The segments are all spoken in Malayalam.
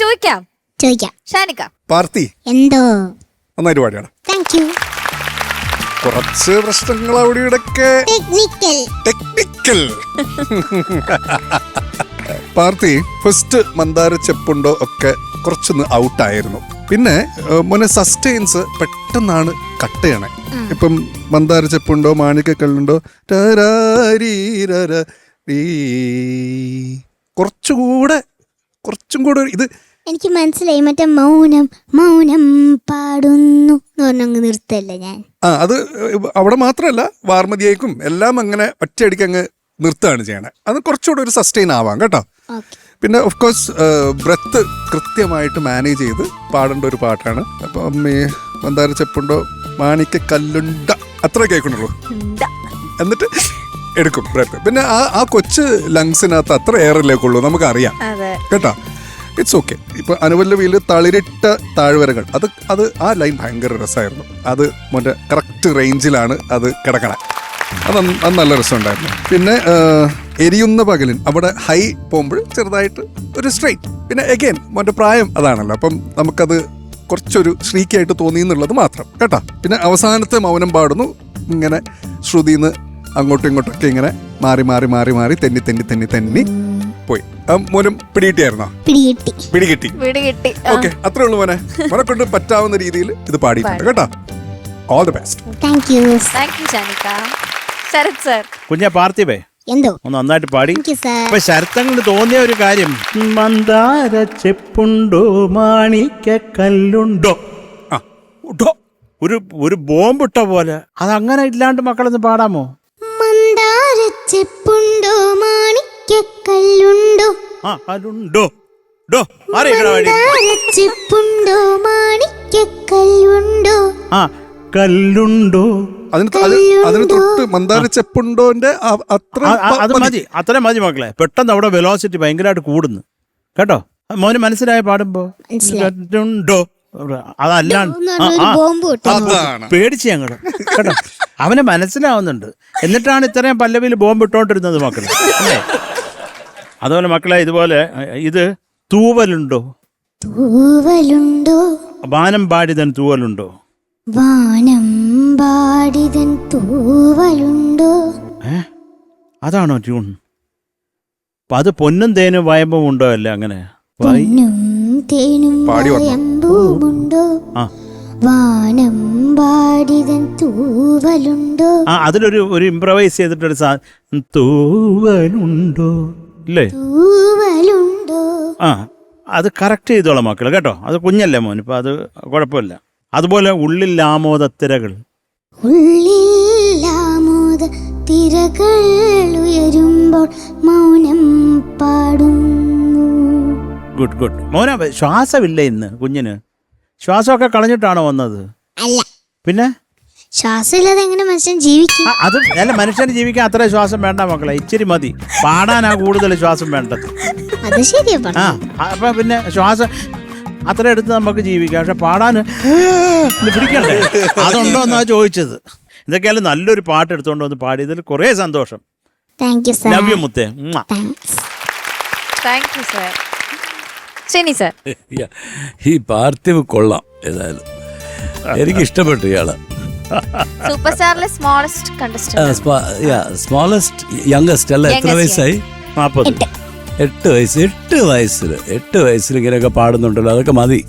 ചോദിക്കാം. ചോദിക്കാം. ഷാനിക്ക. പാർത്തി. എന്തോ? നന്നായിട്ട് പാടിയാണ്. താങ്ക് യു കുറച്ച് പ്രശ്നങ്ങൾ അവിടെ ഇവിടെയൊക്കെ ടെക്നിക്കൽ ടെക്നിക്കൽ പാർത്തി ഫസ്റ്റ് മന്ദാര ചെപ്പുണ്ടോ ഒക്കെ കുറച്ചൊന്ന് ഔട്ടായിരുന്നു പിന്നെ മോനെ സസ്റ്റെയിൻസ് പെട്ടെന്നാണ് കട്ട് ചെയ്യണേ. ഇപ്പം മന്ദാര ചെപ്പുണ്ടോ മാണിക്കക്കല്ലുണ്ടോ. കുറച്ചുകൂടെ കുറച്ചും കൂടെ ഇത് എനിക്ക് മനസ്സിലായി. മറ്റേ മൗനം മൗനം പാടുന്നു എന്ന് പറഞ്ഞങ്ങ് നിർത്തല്ലേ ഞാൻ? ആ അത് അവിടെ മാത്രമല്ല വാർമതിയേക്കും എല്ലാം അങ്ങനെ ഒറ്റയടിക്ക് അങ്ങ് നിർത്തുകയാണ് ചെയ്യണേ. അത് കുറച്ചുകൂടെ ഒരു സസ്റ്റെയിൻ ആവാം കേട്ടോ. പിന്നെ ഓഫ് കോഴ്സ് ബ്രത്ത് കൃത്യമായിട്ട് മാനേജ് ചെയ്ത് പാടേണ്ട ഒരു പാട്ടാണ്. അപ്പം അമ്മേ മന്ദാര ചെപ്പുണ്ടോ? മാണിക്ക കല്ലുണ്ട. അത്ര കേൾക്കണുള്ളൂ എന്നിട്ട് എടുക്കും ബ്രത്ത്. പിന്നെ ആ ആ കൊച്ചു ലങ്സിനകത്ത് അത്ര എയറിലേക്കുള്ളൂ നമുക്കറിയാം. കേട്ടോ? ഇറ്റ്സ് ഓക്കെ ഇപ്പൊ അനുപല്ലവിയിൽ തളിരിട്ട താഴ്വരകൾ. അത് അത് ആ ലൈൻ ഭയങ്കര രസമായിരുന്നു. അത് മറ്റേ കറക്റ്റ് റേഞ്ചിലാണ് അത് കിടക്കണേ. അത് അത് നല്ല രസമുണ്ടായിരുന്നു. പിന്നെ എരിയുന്ന പകലിൻ അവിടെ ഹൈ പോകുമ്പോൾ ചെറുതായിട്ട് ഒരു സ്ട്രെയിറ്റ് പിന്നെ എഗെയിൻ മറ്റേ പ്രായം അതാണല്ലോ. അപ്പം നമുക്കത് കുറച്ചൊരു ശ്രീക്കായിട്ട് തോന്നി എന്നുള്ളത് മാത്രം. കേട്ടോ? പിന്നെ അവസാനത്തെ മൗനം പാടുന്നു. ഇങ്ങനെ ശ്രുതിന്ന് അങ്ങോട്ടും ഇങ്ങോട്ടൊക്കെ ഇങ്ങനെ മാറി മാറി മാറി മാറി തെന്നി തെന്നി തെന്നി തെന്നി. പോയി. മോനും പിടികിട്ടിയായിരുന്നോ? പിടികിട്ടി. പിടികിട്ടി. പിടികിട്ടി. ഓക്കെ അത്രേ ഉള്ളൂ മോനെ. മോനെ കൊണ്ട് പറ്റാവുന്ന രീതിയിൽ ഇത് പാടിയിട്ടുണ്ട്. കേട്ടോ? All the best thank you thank you ഷാനിക്ക Sarath sir കുഞ്ഞ പാർത്ഥിവേ എന്തോ? ഒന്ന് നന്നായിട്ട് പാടി. ഇപ്പൊ ശരത്തങ്ങോട്ട് തോന്നിയ ഒരു കാര്യം. മന്ദാര ചെപ്പുണ്ടോ മാണിക്ക കല്ലുണ്ടോ? ഒരു ഒരു ബോംബിട്ട പോലെ. അത് അങ്ങനെ ഇല്ലാണ്ട് മക്കളൊന്ന് പാടാമോ? മന്ദാരച്ചെപ്പുണ്ടോ ആ കല്ലുണ്ടോ? ഡോ മാറി ഇങ്ങടെ വഴി മന്ദാരച്ചെപ്പുണ്ടോ മാണിക്കല്ലുണ്ടോ ആ കല്ലുണ്ടോ? അതിന് തൊട്ട് മന്ദാര ചെപ്പുണ്ടോന്റെ അത്ര അത് മതി. അത്ര മതി മക്കളെ. പെട്ടെന്ന് അവിടെ വെലോസിറ്റി ഭയങ്കരമായിട്ട് കൂടുന്നു. കേട്ടോ? മോന് മനസ്സിലായ പാടുമ്പോ. കല്ലുണ്ടോ? അതല്ലാണ്ട്. പേടിച്ച് ഞങ്ങൾ കേട്ടോ? അവന് മനസ്സിലാവുന്നുണ്ട്. എന്നിട്ടാണ് ഇത്രയും പല്ലവിയിൽ ബോംബ് ഇട്ടോണ്ടിരുന്നത് മക്കൾ. അല്ലേ? അതുപോലെ മക്കളെ ഇതുപോലെ ഇത് തൂവലുണ്ടോ? തൂവലുണ്ടോ? ബാനം പാടിതൻ തൂവലുണ്ടോ? വാനം പാടിതൻ തൂവലുണ്ടോ? ഏ? അതാണോ ട്യൂൺ? അപ്പൊ അത് പൊന്നും തേനും വയമ്പും ഉണ്ടോ അല്ലേ അങ്ങനെ? പൊന്നും തേനും? വയമ്പുമുണ്ടോ? വാനം പാടിതൻ തൂവലുണ്ടോ? ആ അതിലൊരു ഒരു ഇംപ്രവൈസ് ചെയ്തിട്ടൊരു സാ തൂവലുണ്ടോ? ഇല്ലേ ആ അത് കറക്റ്റ് ചെയ്തോളാം മക്കൾ കേട്ടോ? അത് കുഞ്ഞല്ലേ മോൻ ഇപ്പം അത് കുഴപ്പമില്ല. അതുപോലെ ഉള്ളിൽ ആമോദത്തിരകൾ തിരകൾ ഉയരുമ്പോൾ മൗനം പാടുന്നു. ഗുഡ് ഗുഡ് മോന ശ്വാസമില്ല ഇന്ന് കുഞ്ഞിന്? ശ്വാസമൊക്കെ കളഞ്ഞിട്ടാണോ വന്നത്? അല്ല. ശ്വാസമില്ലാതെ എങ്ങനെ മനുഷ്യൻ ജീവിക്കും? ആ, അത് അല്ല മനുഷ്യന് ജീവിക്കാൻ അത്ര ശ്വാസം വേണ്ട മക്കളെ. ഇച്ചിരി മതി. പാടാനാ കൂടുതൽ ശ്വാസം വേണ്ടത്. അത് ശരിയാ ആ അപ്പൊ പിന്നെ ശ്വാസം അത്ര എടുത്ത് നമുക്ക് ജീവിക്കാം. പക്ഷെ പാടാൻ ഇത് പിടിക്കണ്ടേ? അതുണ്ടോ എന്നാ ചോദിച്ചത്. ഇതൊക്കെയാലും നല്ലൊരു പാട്ട് എടുത്തുകൊണ്ട് വന്ന് പാടിയതിൽ കുറേ സന്തോഷം. Thank you sir love you മുത്തേ. ഉമ്മ. Thanks thank you sir Shani sir yeah, ഈ പാർത്ഥിവ് കൊള്ളാം ഏതായാലും. എനിക്ക് ഇഷ്ടപ്പെട്ടു ഇയാൾ. സൂപ്പർ സ്റ്റാറിലെ സ്മോളസ്റ്റ് കണ്ടസ്റ്റന്റ് സ്മോളസ്റ്റ് യങ്സ്റ്റ് അല്ല എത്ര വയസ്സായി? നാപ്പത്. എട്ട്. വയസ്സ് എട്ട് വയസ്സിൽ എട്ട് വയസ്സിൽ ഇങ്ങനെയൊക്കെ പാടുന്നുണ്ടല്ലോ അതൊക്കെ മതി.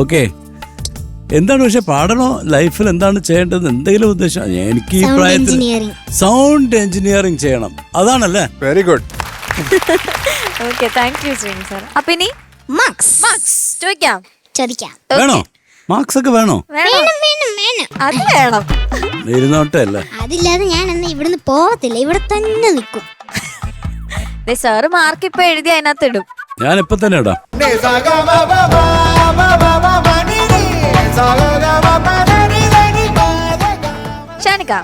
ഓക്കെ എന്താണ് പക്ഷെ പാടണോ? ലൈഫിൽ എന്താണ് ചെയ്യേണ്ടത് എന്തെങ്കിലും ഉദ്ദേശം? എനിക്ക് ഈ പ്രായത്തിൽ എഞ്ചിനീയറിംഗ് സൗണ്ട് എഞ്ചിനീയറിംഗ് ചെയ്യണം. അതാണല്ലേ? Very good okay thank you Sree sir അപ്പൊ ഇനി മാർക്സ് മാർക്സ് ചോദിക്കാം. ചോദിക്കാം. വേണോ മാർക്സ് ഒക്കെ വേണോ. വേണോ വേണം വേണം. അത് വേണം. ഇരുന്നോട്ടെ അല്ല അതില്ലാതെ ഞാൻ എന്നാ ഇവിടുന്ന് പോവത്തില്ല. ഇവിടെ തന്നെ നിൽക്കും. സാറ് മാർക്ക് ഇപ്പൊ എഴുതി അതിനകത്ത് ഇടും ഞാൻ ഇപ്പൊ തന്നെ ഇടാം. ഷാനിക്ക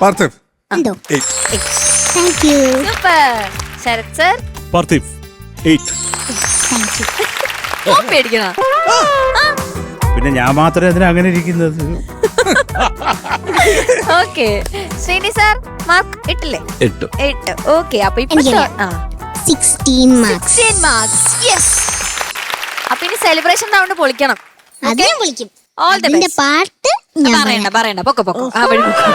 പാർത്ഥിവ്. എന്തോ? Thank you super Sharath sir Parthiv. Eight thank you പേടിക്കണ? പിന്നെ ഞാൻ മാത്രമേ അതിന് അങ്ങനെ ഇരിക്കുന്നത്. ഓക്കെ. ശ്രീനി സർ മാർക്ക് ഇട്ടില്ലേ എട്ട്. എട്ട്. ഓക്കെ അപ്പൊ ഇപ്പൊ എനിക്കറിയാം. ആ. സിക്സ്റ്റീൻ മാർക്സ് മാർക്സ് യെസ് അപ്പൊ ഇനി സെലിബ്രേഷൻ റൗണ്ട് പൊളിക്കണം. അത് ഞാൻ വിളിക്കും ഓൾ the അതിന്റെ best. പാട്ട് ഞാൻ പറയണ്ട പറയണ്ട. പൊക്കോ പൊക്കോ. ആ വഴി പൊക്കോ.